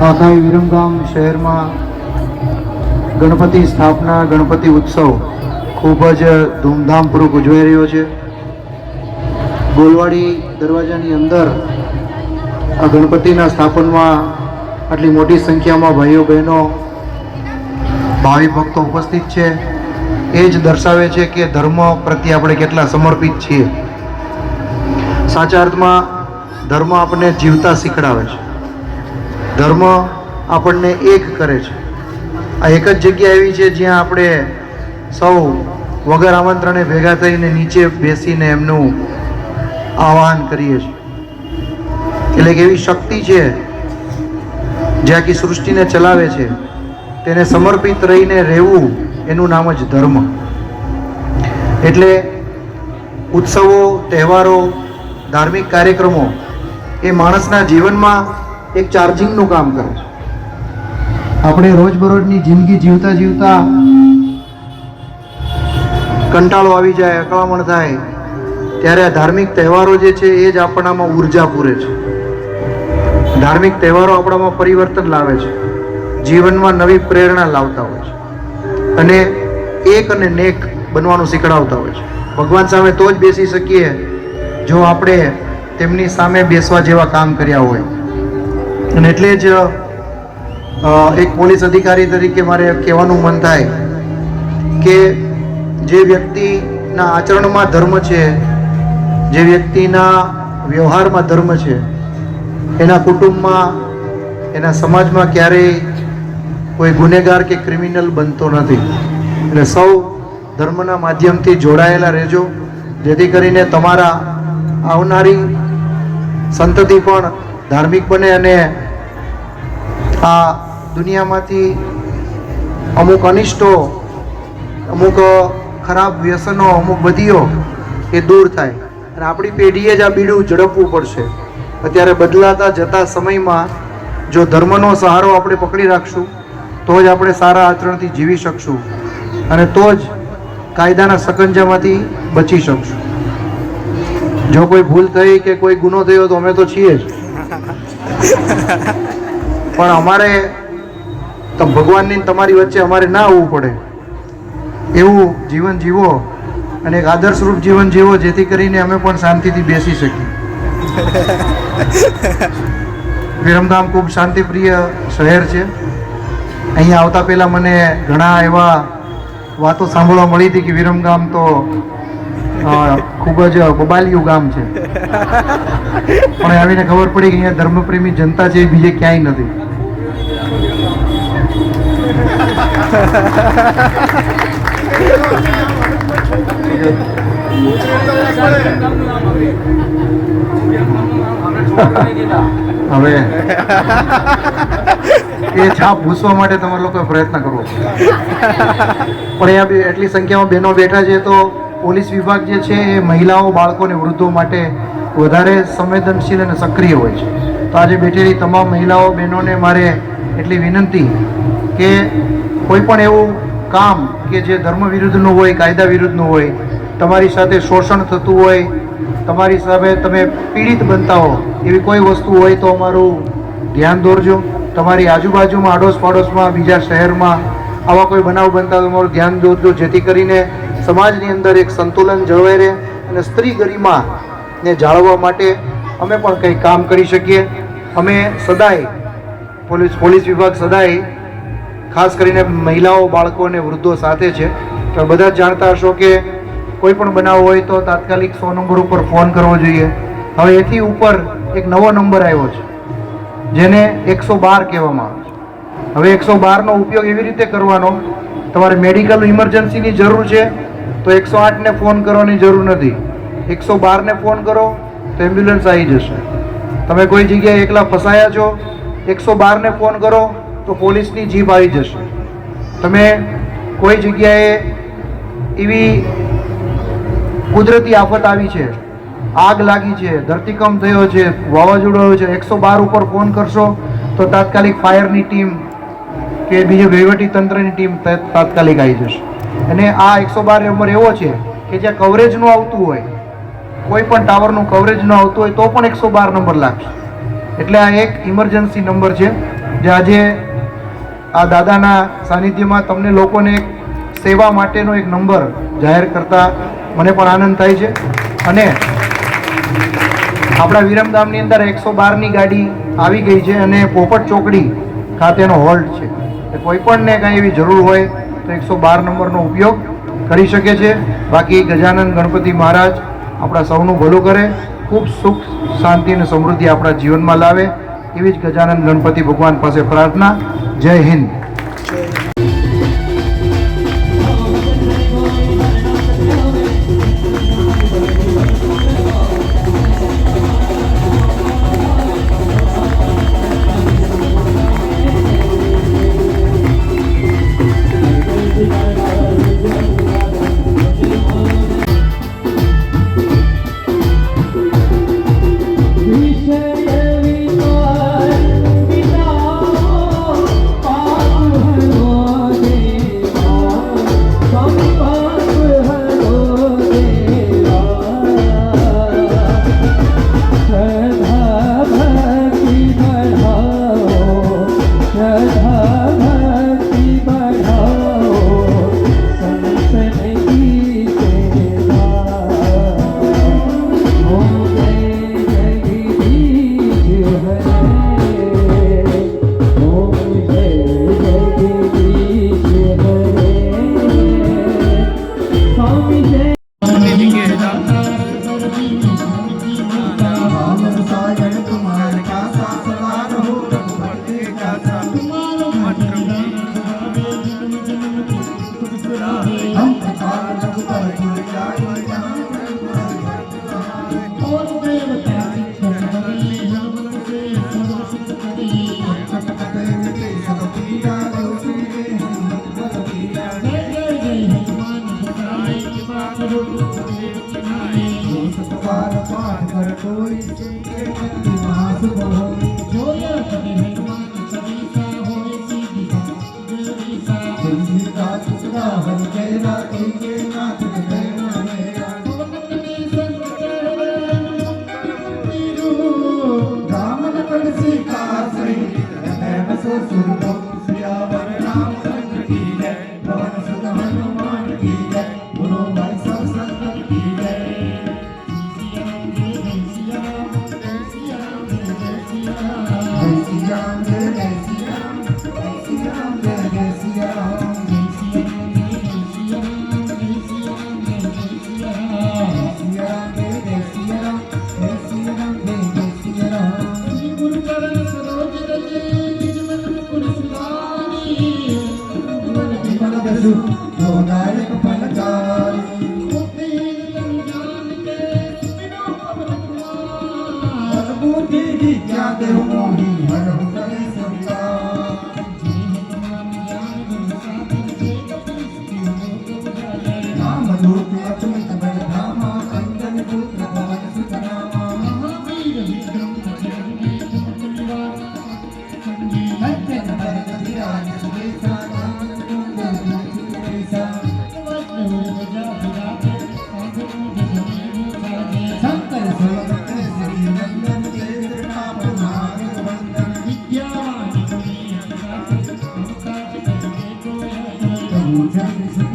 આખા વિરમગામ શહેરમાં ગણપતિ સ્થાપના, ગણપતિ ઉત્સવ ખૂબ જ ધૂમધામપૂર્વક ઉજવાઈ રહ્યો છે. ગોલવાડી દરવાજાની અંદર આ ગણપતિના સ્થાપનમાં આટલી મોટી સંખ્યામાં ભાઈઓ, બહેનો, ભાવિ ભક્તો ઉપસ્થિત છે. એ જ દર્શાવે છે કે ધર્મ પ્રત્યે આપણે કેટલા સમર્પિત છીએ. સાચા અર્થમાં ધર્મ આપણને જીવતા શીખડાવે છે. ધર્મ આપણને એક કરે છે. આ એક જ જગ્યા એવી છે જ્યાં આપણે સૌ વગર આમંત્રણે ભેગા થઈને નીચે બેસીને એમનું આહવાન કરીએ છીએ. એટલે કે એવી શક્તિ છે જે આખી સૃષ્ટિને ચલાવે છે. તેને સમર્પિત રહીને રહેવું એનું નામ જ ધર્મ. એટલે ઉત્સવો, તહેવારો, ધાર્મિક કાર્યક્રમો એ માણસના જીવનમાં એક ચાર્જિંગનું કામ કરે. છે આપણે રોજબરોજની જિંદગી જીવતા જીવતા કંટાળો આવી જાય, અકળામણ થાય, ત્યારે ધાર્મિક તહેવારો જે છે એ જ આપણામાં ઊર્જા પૂરે છે. ધાર્મિક તહેવારો આપણામાં પરિવર્તન લાવે છે. જીવનમાં નવી પ્રેરણા લાવતા હોય છે. અને એક અને નેક બનવાનું શીખડાવતા હોય છે. ભગવાન સામે તો જ બેસી શકીએ, જો આપણે તેમની સામે બેસવા જેવા કામ કર્યા હોય. અને એટલે જ એક પોલીસ અધિકારી તરીકે મારે કહેવાનું મન થાય કે જે વ્યક્તિના આચરણમાં ધર્મ છે, જે વ્યક્તિના વ્યવહારમાં ધર્મ છે, એના કુટુંબમાં, એના સમાજમાં ક્યારેય કોઈ ગુનેગાર કે ક્રિમિનલ બનતો નથી. એટલે સૌ ધર્મના માધ્યમથી જોડાયેલા રહેજો. જેથી કરીને તમારા આવનારી સંતતિ પણ ધાર્મિક બને અને આ દુનિયામાંથી અમુક અનિષ્ટો, અમુક ખરાબ વ્યસનો, અમુક બધીઓ એ દૂર થાય. અને આપણી પેઢીએ જ આ બીડું ઝડપવું પડશે. અત્યારે બદલાતા જતા સમયમાં જો ધર્મનો સહારો આપણે પકડી રાખશું, તો જ આપણે સારા આચરણથી જીવી શકશું અને તો જ કાયદાના સકંજામાંથી બચી શકશું. જો કોઈ ભૂલ થઈ કે કોઈ ગુનો થયો તો અમે તો છીએ જ. પણ અમારે ભગવાનની તમારી વચ્ચે અમારે ના આવવું પડે. એવું જીવન જીવો અને એક આદર્શરૂપ જીવન જીવો જેથી કરીને અમે પણ શાંતિથી બેસી શકીએ. વિરમગામ ખૂબ શાંતિપ્રિય શહેર છે. અહીંયા આવતા પહેલાં મને ઘણા એવા વાતો સાંભળવા મળી હતી કે વિરમગામ તો ખૂબ જ બબાલિયું ગામ છે. પણ આવીને ખબર પડી કે અહીંયા ધર્મપ્રેમી જનતા છે એ બીજે ક્યાંય નથી. હવે એ છાપ ભૂસવા માટે તમારે લોકોએ પ્રયત્ન કરવો પણ અહીંયા એટલી સંખ્યામાં બહેનો બેઠા છે તો પોલીસ વિભાગ જે છે એ મહિલાઓ બાળકો અને વૃદ્ધો માટે વધારે સંવેદનશીલ અને સક્રિય હોય છે. તો આજે બેઠેલી તમામ મહિલાઓ, બહેનોને મારે એટલી વિનંતી કે કોઈ પણ એવું કામ કે જે ધર્મ વિરુદ્ધનું હોય, કાયદા વિરુદ્ધનું હોય, તમારી સાથે શોષણ થતું હોય, તમારી સામે તમે પીડિત બનતા હો, એવી કોઈ વસ્તુ હોય તો અમારું ધ્યાન દોરજો. તમારી આજુબાજુમાં આડોશ પાડોશમાં બીજા શહેરમાં, આવા કોઈ બનાવ બનતા તમારું ધ્યાન દોરજો. જેથી કરીને સમાજની અંદર એક સંતુલન જળવાઈ રહે અને સ્ત્રી ગરિમાને જાળવવા માટે અમે પણ કંઈ કામ કરી શકીએ. અમે સદાય પોલીસ પોલીસ વિભાગ સદાય ખાસ કરીને મહિલાઓ, બાળકો અને વૃદ્ધો સાથે છે. તો બધા જ જાણતા હશો કે કોઈ પણ બનાવ હોય તો તાત્કાલિક સો નંબર ઉપર ફોન કરવો જોઈએ. હવે એથી ઉપર એક નવો નંબર આવ્યો છે, જેને એકસો બાર કહેવામાં આવે છે. હવે એકસો બારનો ઉપયોગ એવી રીતે કરવાનો, તમારે મેડિકલ ઇમરજન્સીની જરૂર છે, તો એકસો આઠને ફોન કરવાની જરૂર નથી. એકસો બારને ફોન કરો, તો એમ્બ્યુલન્સ આવી જશે. તમે કોઈ જગ્યાએ એકલા ફસાયા છો એકસો બારને ફોન કરો તો પોલીસની જીપ આવી જશે. તમે કોઈ જગ્યાએ એવી કુદરતી આફત આવી છે? આગ લાગી છે, ધરતીકંપ થયો છે, વાવાઝોડું આવ્યું છે, એકસો બાર ઉપર ફોન કરશો તો તાત્કાલિક ફાયરની ટીમ કે બીજી વહીવટી તંત્રની ટીમ તાત્કાલિક આવી જશે. અને આ એકસો બાર નંબર એવો છે કે જ્યાં કવરેજ ન આવતું હોય, કોઈ પણ ટાવરનું કવરેજ ન આવતું હોય, તો પણ એકસો બાર નંબર લાગશે. એટલે આ એક ઇમરજન્સી નંબર છે, જે આજે આ દાદાના સાનિધ્યમાં તમને લોકોને એક સેવા માટેનો એક નંબર જાહેર કરતા મને પણ આનંદ થાય છે. અને આપણા વિરમગામની અંદર એકસો બારની ગાડી આવી ગઈ છે અને પોપટ ચોકડી ખાતેનો હોલ્ટ છે. એ કોઈ પણને કાંઈ એવી જરૂર હોય તો એકસો બાર નંબરનો ઉપયોગ કરી શકે છે. બાકી ગજાનંદ ગણપતિ મહારાજ આપણા સૌનું ભલું કરે. ખૂબ સુખ, શાંતિ અને સમૃદ્ધિ આપણા જીવનમાં લાવે એવી જ ગજાનંદ ગણપતિ ભગવાન પાસે પ્રાર્થના. જય Hind. que, que a derrubou, Japanese